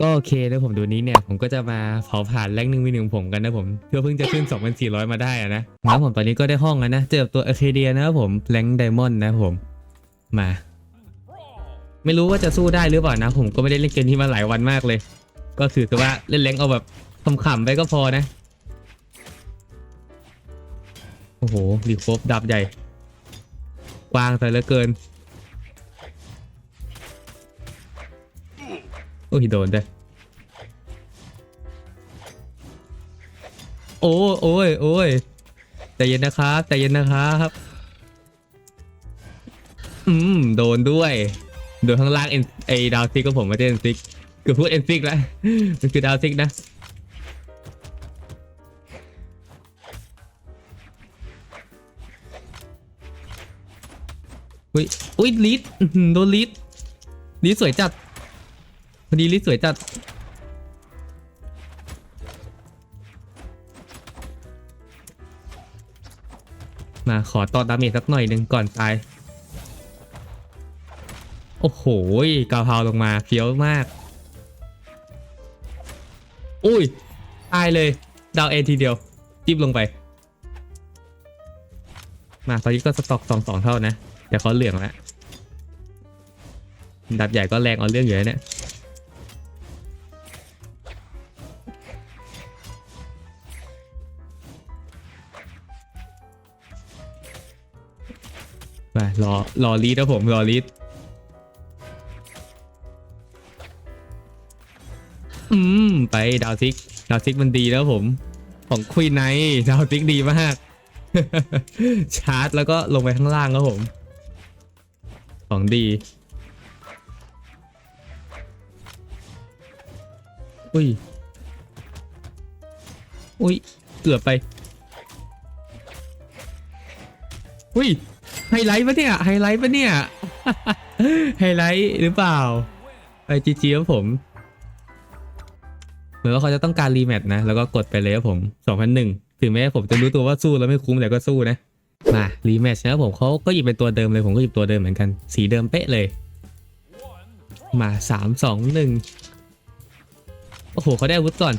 ก็โอเคนะผมดูนี้เนี่ยผมก็จะมาเผาผ่านแรงหนึ่งมีหนึ่งผมกันนะผมเพื่อเพิ่งจะขึ้น 2,400 มาได้อะนะแล้วผมตอนนี้ก็ได้ห้องแล้วนะ เจอกับตัวอะเคเดียนะครับผมแรงไดมอนด์นะผมมา ไม่รู้ว่าจะสู้ได้หรือเปล่านะ ผมก็ไม่ได้เล่นเกมนี้มาหลายวันมากเลย ก็คือคือว่าเล่นแรงเอาแบบขำๆไปก็พอนะโอ้โหรีโคฟดับใหญ่กว้างแต่เหลือเกิน โอ้ยโดนด้วยโอ้โอ้ยโอ้ยใจเย็นนะครับใจเย็นนะครับอืมโดนด้วยโดนข้างล่างเอ็นไอดาวซิกก็ผมไม่ใช่เอ็นซิกคือพูดเอ็นซิกแล้วมันคือดาวซิกนะอุ้ยอุ้ยลีดโดนลีดลีดสวยจัด พอดีลีดสวยจัดมาขอต่อดาเมจสักหน่อยหนึ่งก่อนตาย โอ้โหกาวพาวลงมาเฟี้ยวมาก อุ้ย ตายเลย ดาวเอทีเดียว จิ้มลงไป มาตอนนี้ก็สต็อกสองสองเท่านะ แต่เขาเหลืองแล้วดับใหญ่ก็แรงเอาเรื่องอยู่แล้วเนี่ย ไปรอรอลีดนะผมรอลีดอืม ไปดาวซิก ดาวซิกมันดีแล้วผม ของคุยไนดาวซิกดีมาก ชาร์จแล้วก็ลงไปข้างล่างครับผม ของดีอุ้ย อุ้ย เกือบไป อุ้ย ไฮไลท์ปะเนี่ย ไฮไลท์ปะเนี่ย ไฮไลท์หรือเปล่า ไปจีจีครับผม เหมือนว่าเขาจะต้องการรีแมตช์นะ แล้วก็กดไปเลยครับผม2001ถึงแม้ผมจะรู้ตัวว่าสู้แล้วไม่คุ้มแต่ก็สู้นะ มารีแมตช์นะครับผมเขาก็หยิบเป็นตัวเดิมเลย ผมก็หยิบตัวเดิมเหมือนกัน สีเดิมเป๊ะเลย มาสามสองหนึ่งโอ้โหเขาได้อาวุธก่อน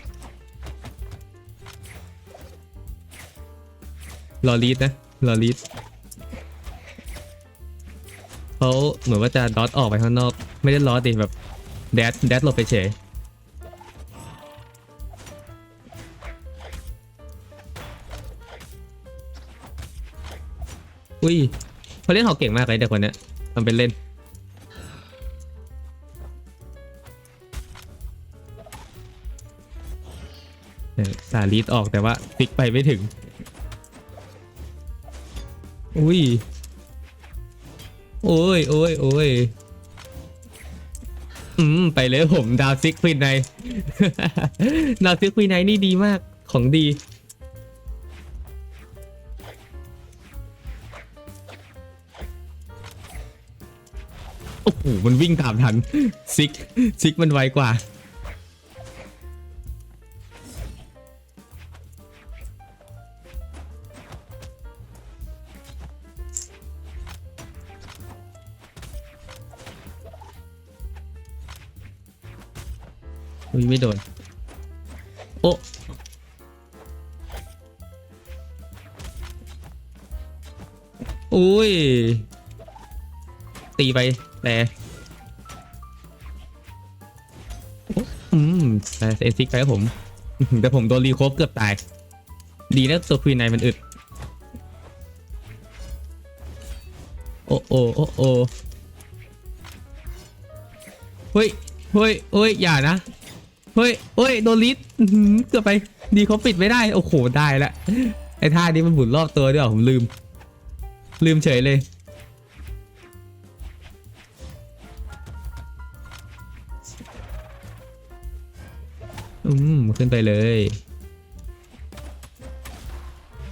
รอลีดนะรอลีด เขาเหมือนว่าจะดอทออกไปข้างนอก ไม่ได้ล้อดิแบบแดดแดดหลบไปเฉยอุ้ยเขาเล่นหอกเก่งมากเลยเด็กคนเนี้ยทำเป็นเล่น สาลีดออกแต่ว่าฟิกไปไม่ถึง อุ้ย โอ้ยโอ้ยโอ้ยอืม ไปเลยผมดาวซิกควีนไนดาวซิกควีนไนนี่ดีมากของดี โอ้โห มันวิ่งตามทัน ซิก ซิกมันไวกว่า อุ้ยไม่โดน โอ้อุ้ย ตีไปแต่อืมแต่เอซิกไปครับผม แต่ผมโดนรีโคฟเกือบตาย ดีนะตัวควีนไนมันอึด โอ้โอ้โอ้โอ้เฮ้ยเฮ้ยเฮ้ย อย่านะ เฮ้ยเฮ้ย โดนลิดอื้อหือเกือบไป ดีเขาปิดไม่ได้ โอ้โห ได้ละ ไอ้ท่านี้มันบุนรอบตัวด้วยผมลืม ลืมเฉยเลย อืม ขึ้นไปเลย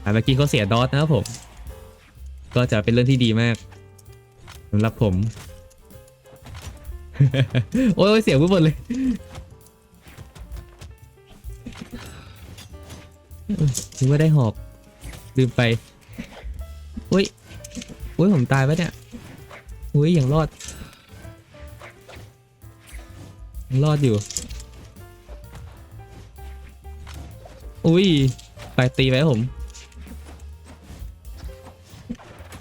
อ่เมื่อกี้เขาเสียดอทนะครับผม ก็จะเป็นเรื่องที่ดีมากสำหรับผม โอ้ยเสียงไปหมดเลย นึไม่ได้หอบลืมไปอุ้ยอุ้ยผมตายปะเนี่ยอุ้ยอย่างรอดรอดอยู่อุ้ยไปตีไว้ผม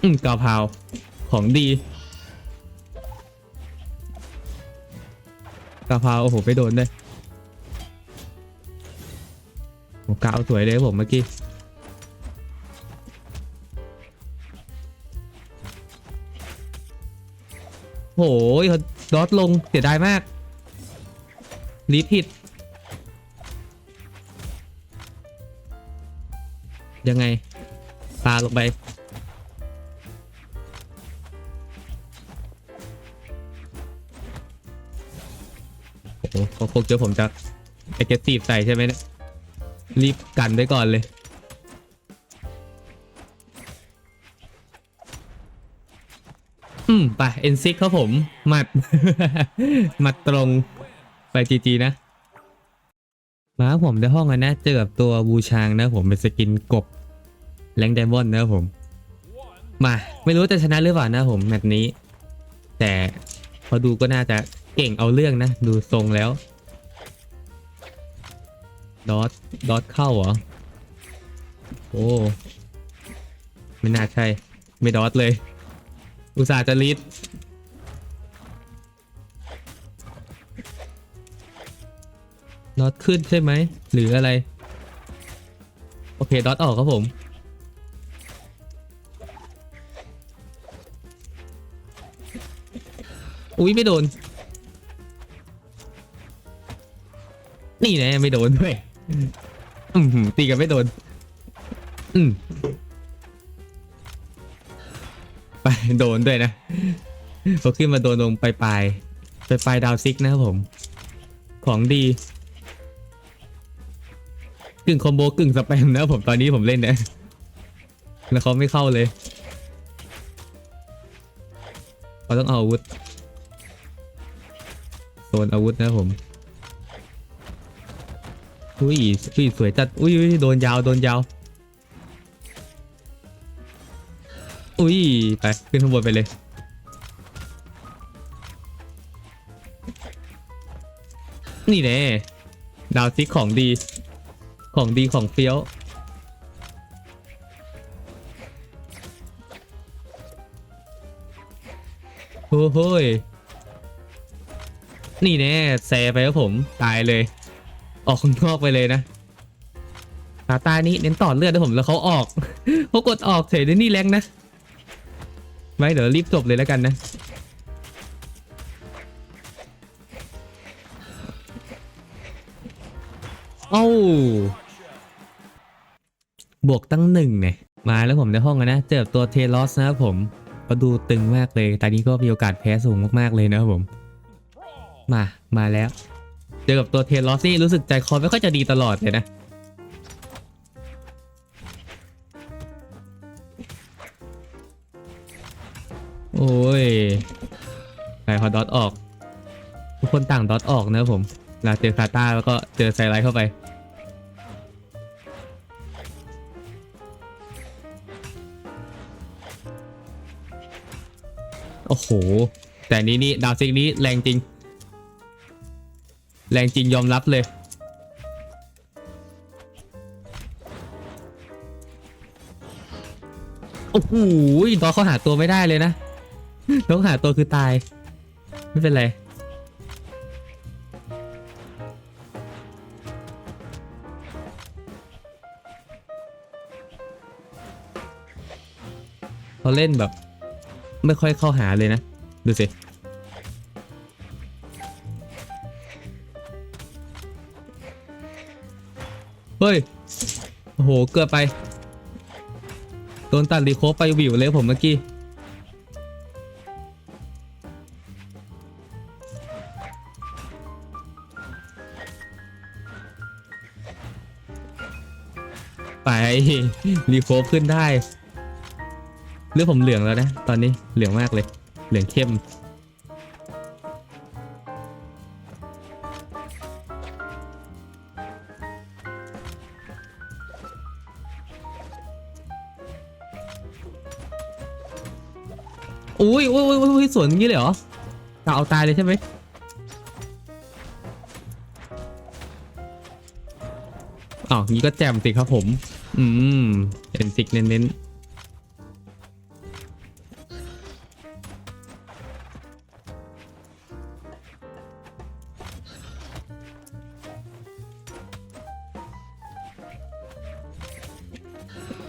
อืมกาวพาวของดีกาวพาวโอ้โหไปโดนด้ย กาวสวยเลยผมเมื่อกี้โหยดอทลงเสียดายมากลีดผิด ยังไงปาลงไป โอ้โหเขาคงเจอผมจะเอเกตีฟใส่ใช่ไหมเนี่ย รีบกันไว้ก่อนเลย อืม ไปเอ็นซิกครับผม หมัด หมัดตรงไปจีจีนะ มาผมในห้องอะนะ เจอกับตัวบูชางนะผมเป็นสกินกบ แรงไดมอนด์นะผม มา ไม่รู้จะชนะหรือเปล่านะผมแมตช์นี้ แต่พอดูก็น่าจะเก่งเอาเรื่องนะ ดูทรงแล้ว ดอทดอทเข้าเหรอ โอ้ ไม่น่าใช่ ไม่ดอทเลย อุตส่าห์จะลีดดอทขึ้นใช่ไหม หรืออะไร โอเค ดอทออกครับผมอุ้ยไม่โดน นี่นะไม่โดนด้วย อืมหือตีกันไม่โดน อืมไปโดนด้วยนะพอขึ้นมาโดนลงปลายปลายปลายปลายดาวซิกนะครับผม ของดี กึ่งคอมโบกึ่งสแปมนะครับผมตอนนี้ผมเล่นเนี่ยแล้วเขาไม่เข้าเลยเขาต้องเอาอาวุธโซนอาวุธนะครับผม อุ้ยอุ้ยสวยจัดอุ้ยอุ้ยโดนยาวโดนยาว อุ้ยไปขึ้นข้างบนไปเลยนี่แน่ดาวซิกของดี ของดีของเฟี้ยว โอ้โหนี่แน่แซไปครับผม ตายเลย ออกข้างนอกไปเลยนะตาตานี้เน้นต่อเลือดนะผมแล้วเขาออกเขากดออกเฉยด้วยนี่แรงนะไม่เดี๋ยวรีบจบเลยแล้วกันนะเอ้าบวกตั้งหนึ่งเนี่ยมาแล้วผมในห้องนะเจอตัวเทลอสนะครับผมก็ดูตึงมากเลยตอนนี้ก็มีโอกาสแพ้สูงมากๆเลยนะครับผม มา มาแล้ว เจอกับตัวเทนลอสนี่รู้สึกใจคอไม่ค่อยจะดีตลอดเลยนะ โอ้ยไหนพอดอทออก ทุกคนต่างดอทออกนะผมเวลาเจอคาตาแล้วก็เจอไซไลท์เข้าไปโอ้โห แต่นี้นี่ดาวซิกนี้แรงจริง แรงจริงยอมรับเลย โอ้โหดอเขาหาตัวไม่ได้เลยนะต้องหาตัวคือตาย ไม่เป็นไรเขาเล่นแบบ ไม่ค่อยเข้าหาเลยนะ ดูสิ ฮ้ย โอ้โห เกือบไป โดนตัดรีโคไปวิวเลยผมเมื่อกี้ไปรีโคฟขึ้นได้ เรื่องผมเหลืองแล้วนะ ตอนนี้เหลืองมากเลย เหลืองเข้ม อุ้ยอุ้ยอุ้ยอุ้ยสวนอย่างนี้เลยเหรอกะเอาตายเลยใช่ไหมอ๋องี้ก็แจมสิครับผม อืมเอ็นซิกเน้นๆ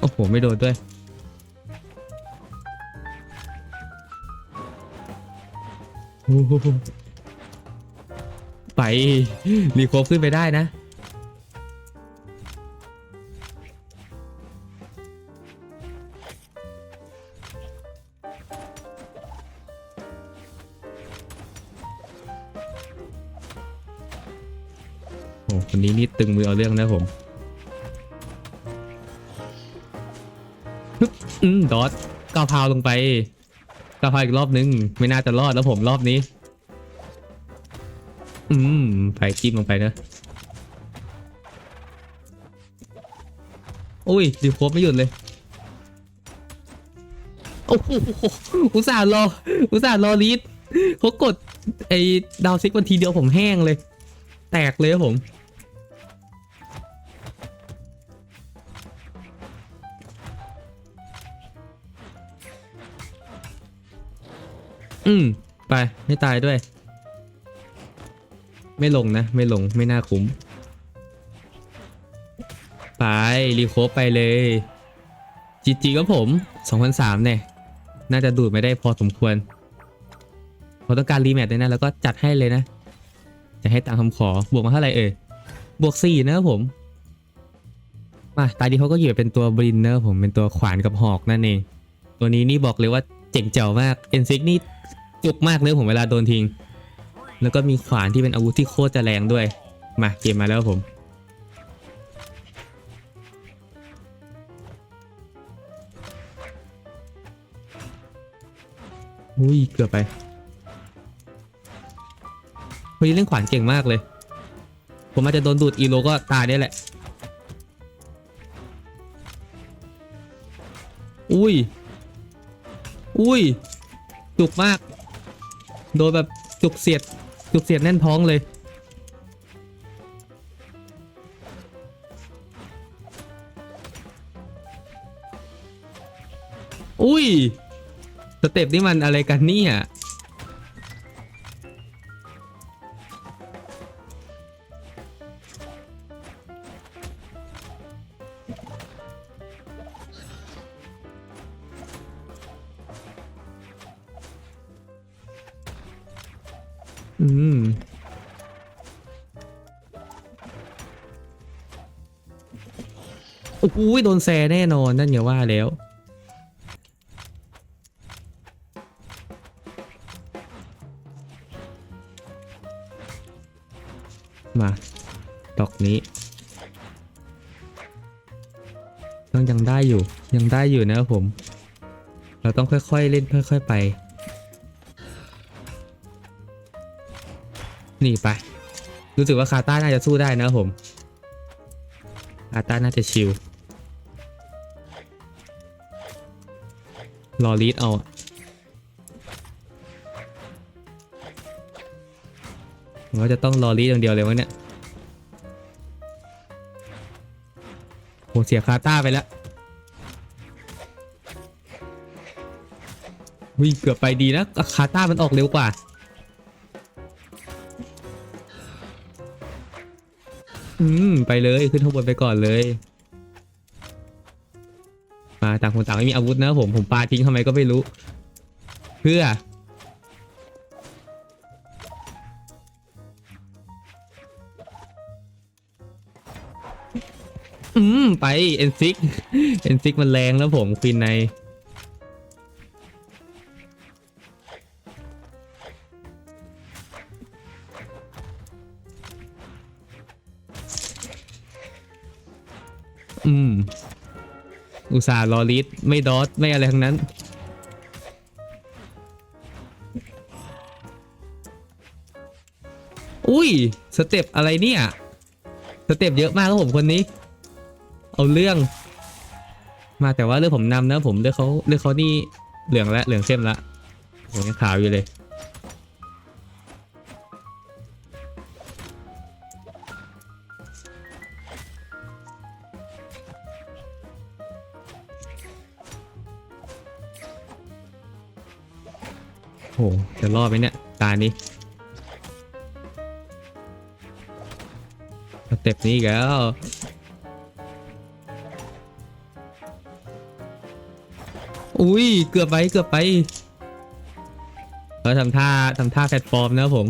โอ้โห ไม่โดนด้วย ไป รีโคฟขึ้นไปได้นะ โอ้คนนี้นี่ตึงมือเอาเรื่องนะผมอืมดอทก้าวพาวลงไปาพาวอีกรอบนึง ไม่น่าจะรอดแล้วผมรอบนี้ อืมไปจิ้มลงไปนะอุ้ยดีโคบไม่หยุดเลย โอ้โหอุตส่าห์รอ อุตส่าห์รอลีดเขากด ไอ้ดาวซิกวันทีเดียวผมแห้งเลย แตกเลยผม อืมไปไม่ตายด้วย ไม่ลงนะ ไม่ลงไม่น่าคุ้ม ไป รีโคฟไปเลยจีจีก็ผม2003เนี่ย น่าจะดูดไม่ได้พอสมควรเพอต้องการรีแมตช์ด้วยนะ แล้วก็จัดให้เลยนะ จะให้ตามคำขอบวกมาเท่าไหร่เอ่ยบวกสี่นะครับผม มาตาดีเขาก็เหยียบเป็นตัวบรินเนอร์ผมเป็นตัวขวานกับหอกนั่นเอง ตัวนี้นี่บอกเลยว่าเจ๋งเจ๋วมากเอ็นซิกนี่ จุกมากเลยผมเวลาโดนทิ้ง แล้วก็มีขวานที่เป็นอาวุธที่โคตรจะแรงด้วย มาเกมมาแล้วผมอุ้ยเกือบไปเฮ้ยเล่นขวานเก่งมากเลย ผมอาจจะโดนดูดอีโลก็ตายได้แหละ อุ้ย อุ้ยจุกมาก โดนแบบจุกเสียดจุกเสียดแน่นท้องเลย อุ้ย สเต็ปนี่มันอะไรกันเนี่ย อ้โหโดนแซแน่นอนนั่นอย่าว่าแล้ว มาดอกนี้ต้องยังได้อยู่ยังได้อยู่นะครับผม เราต้องค่อยๆเล่นค่อย ๆไป นี่ไป รู้สึกว่าคาต้าน่าจะสู้ได้นะครับผมคาต้าน่าจะชิล รอลีดเอาอะผมว่าจะต้องรอลีดอย่างเดียวเลยวะเนี่ยโหเสียคาต้าไปแล้ววิ่งเกือบไปดีนะคาต้ามันออกเร็วกว่าอืม ไปเลยขึ้นข้างบนไปก่อนเลย มาต่างคนต่างไม่มีอาวุธนะผมผมปาทิ้งทำไมก็ไม่รู้ เพื่อ อืม ไปเอ็นซิกเอ็นซิกมันแรงแล้วผมควินในอืม อุตส่าห์รอลิสไม่ดอทไม่อะไรทั้งนั้น อุ้ย สเต็ปอะไรเนี่ย สเต็ปเยอะมากครับผมคนนี้ เอาเรื่อง มาแต่ว่าเรื่องผมนำนะผมเรื่องเขาเรื่องเขานี่เหลืองและเหลืองเข้มละผมยังขาวอยู่เลย โห จะรอดไหมเนี่ย ตานี้สเต็ปนี้อีกแล้วอุ้ย เกือบไป เกือบไปเขาทำท่าทำท่าแพลตฟอร์มนะครับผม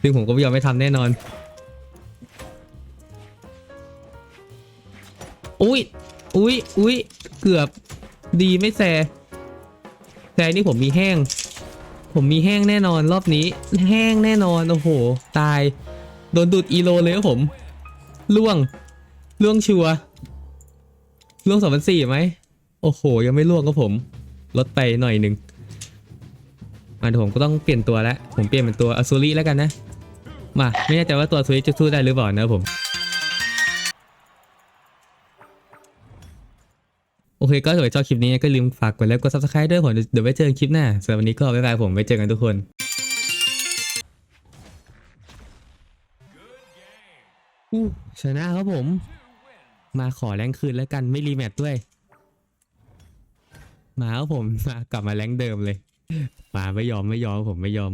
ซึ่งผมก็ไม่ยอมไม่ทำแน่นอน อุ้ย อุ้ย อุ้ย เกือบ ดีไม่แซแซนี่ผมมีแห้ง ผมมีแห้งแน่นอนรอบนี้ แห้งแน่นอน โอ้โห ตาย โดนดูดอีโลเลยครับผม ล่วง ล่วงชัวล่วงสองพันสี่ไหม โอ้โห ยังไม่ล่วงครับผม ลดไปหน่อยหนึ่งมาเดี๋ยวผมก็ต้องเปลี่ยนตัวแล้ว ผมเปลี่ยนเป็นตัวอ z ซูริแล้วกันนะ มา ไม่แน่ใจว่าตัวอซูริจะสู้ได้หรือเปล่านะผม อเคก็ถ้าเกิดชอบคลิปนี้ก็ลืมฝากกดไลค์กด subscribe ด้วยผมเดี๋ยวไว้เจอกันคลิปหน้าสำหรับวันนี้ก็บ๊ายบายผมไว้เจอกันทุกคนอู้ชนะครับผม มาขอแรงคืนแล้วกันไม่รีแมตช์ด้วย มาครับผมมากลับมาแรงเดิมเลย มาไม่ยอมไม่ยอมผมไม่ยอม